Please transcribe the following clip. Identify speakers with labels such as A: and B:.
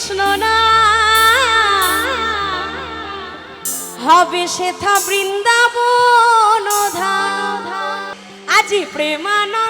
A: কৃষ্ণ না হবে সেথা বৃন্দাবন ধা আজি প্রেমানন্দে